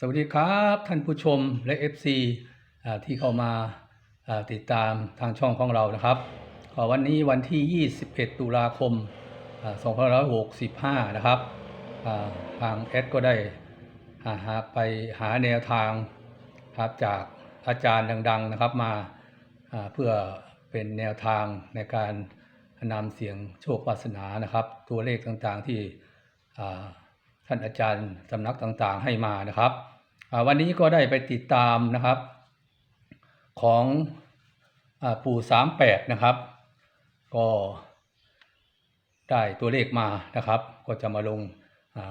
สวัสดีครับท่านผู้ชมและ FC ที่เข้ามาติดตามทางช่องของเรานะครับวันนี้วันที่ 21 ตุลาคมอ่า2565 นะครับทางแอดก็ได้หาหาไปหาแนวทางครับจากอาจารย์ดัง ๆนะครับมาเพื่อเป็นแนวทางในการนำเสียงโชควาสนานะครับ ตัวเลขต่างๆที่ ท่านอาจารย์สำนักต่างๆให้มานะครับ วันนี้ก็ได้ไปติดตามนะครับของอปู่สามแปดนะครับ ก็ได้ตัวเลขมานะครับ ก็จะมาลง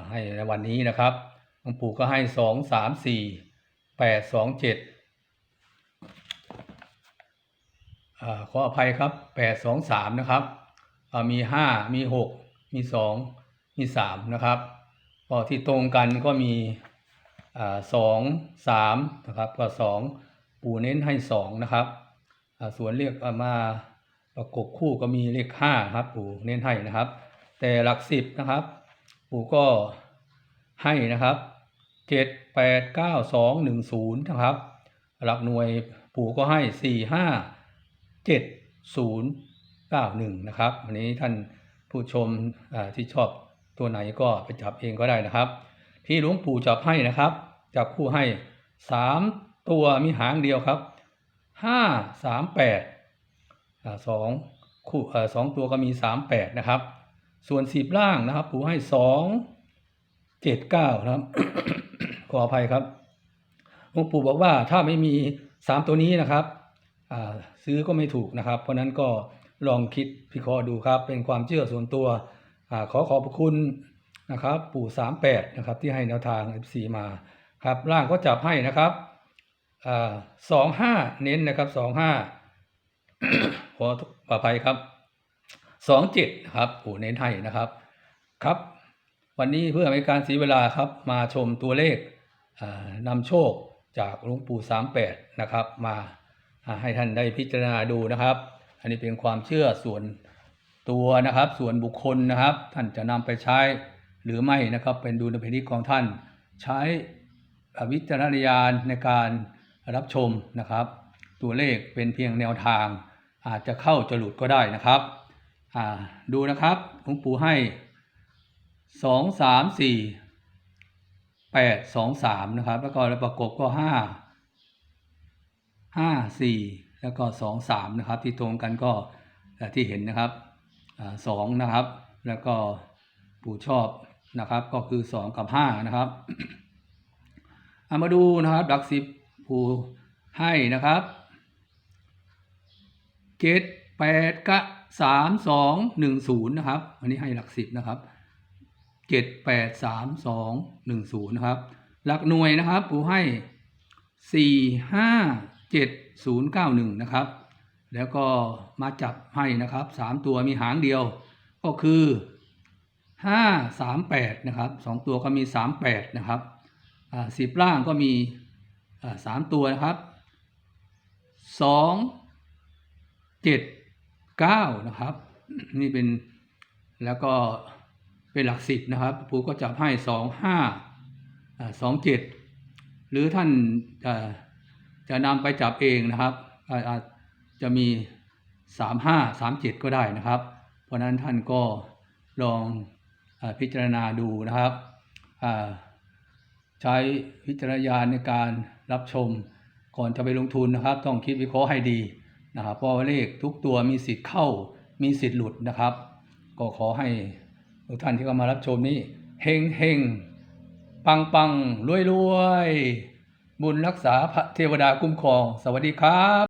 ให้ในวันนี้นะครับหลวงปู่ก็ให้สองสามสี่แปดสองเจ็ดขออภัยครับแปดสองสามนะครับมีห้ามีหกมีสองมีสามนะครับ ก็ที่ตรงกันก็มีสองสามนะครับก็สองปู่เน้นให้สองนะครับส่วนเรียกเอามาประกบคู่ก็มีเลขห้าครับ ปู่เน้นให้นะครับ แต่หลักสิบนะครับ ปู่ก็ให้นะครับเจ็ดแปดเก้าสองหนึ่งศูนย์นะครับ หลักหน่วยปู่ก็ให้สี่ห้าเจ็ดศูนย์เก้าหนึ่งนะครับ วันนี้ท่านผู้ชมที่ชอบ ตัวไหนก็ไปจับเองก็ได้นะครับ ที่หลวงปู่จับให้นะครับ จับคู่ให้สามตัวมีหางเดียวครับห้าสามแปดสองคู่สองตัวก็มีสามแปดนะครับ ส่วนสิบล่างนะครับ ปู่ให้สองเจ็ดเก้านะครับ ขออภัยครับหลวงปู่บอกว่าถ้าไม่มีสามตัวนี้นะครับซื้อก็ไม่ถูกนะครับ เพราะนั้นก็ลองคิดพิเคราะห์ดูครับ เป็นความเชื่อส่วนตัว ขอขอบคุณนะครับปู่สามแปดนะครับที่ให้แนวทาง FC มาครับล่างก็จับให้นะครับสองห้าเน้นนะครับสองห้าขออภัยครับสองเจ็ดนะครับปู่เน้นให้นะครับครับ วันนี้เพื่อไม่ให้การเสียเวลาครับมาชมตัวเลขนำโชคจากหลวงปู่สามแปดนะครับ มาให้ท่านได้พิจารณาดูนะครับ อันนี้เป็นความเชื่อส่วน ตัวนะครับ ส่วนบุคคลนะครับ ท่านจะนำไปใช้หรือไม่นะครับ เป็นดุลพินิจของท่าน ใช้วิจารณญาณในการรับชมนะครับ ตัวเลขเป็นเพียงแนวทาง อาจจะเข้าจะหลุดก็ได้นะครับดูนะครับหลวงปู่ให้สองสามสี่แปดสองสามนะครับ แล้วก็ประกบก็ห้าห้าสี่แล้วก็สองสามนะครับ ที่ตรงกันก็เอ่ที่เห็นนะครับ สองนะครับ แล้วก็ปู่ชอบนะครับก็คือสองกับห้านะครับเอามาดูนะครับหลักสิบปู่ให้นะครับเจ็ดแปดกะสามสองหนึ่งศูนย์นะครับ อันนี้ให้หลักสิบนะครับเจ็ดแปดสามสองหนึ่งศูนย์นะครับ หลักหน่วยนะครับปู่ให้สี่ห้าเจ็ดศูนย์เก้าหนึ่งนะครับ แล้วก็มาจับให้นะครับสามตัวมีหางเดียว ก็คือห้าสามแปดนะครับสองตัวก็มีสามแปดนะครับสิบล่างก็มีสามตัวนะครับสองเจ็ดเก้านะครับ นี่เป็นแล้วก็เป็นหลักสิบนะครับปู่ก็จับให้สองห้าสองเจ็ดหรือท่านจะจะนำไปจับเองนะครับอาอา จะมีสามห้าสามเจ็ดก็ได้นะครับ เพราะนั้นท่านก็ลองอพิจารณาดูนะครับ ใช้วิจารณญาณในการรับชมก่อนจะไปลงทุนนะครับ ต้องคิดวิเคราะห์ให้ดีนะครับเพราะเลขทุกตัวมีสิทธิ์เข้ามีสิทธิ์หลุดนะครับ ก็ขอให้ทุกท่านที่เข้ามารับชมนี้เฮงเฮงปังปังรวยรวยบุญรักษาพระเทวดาคุ้มครอง สวัสดีครับ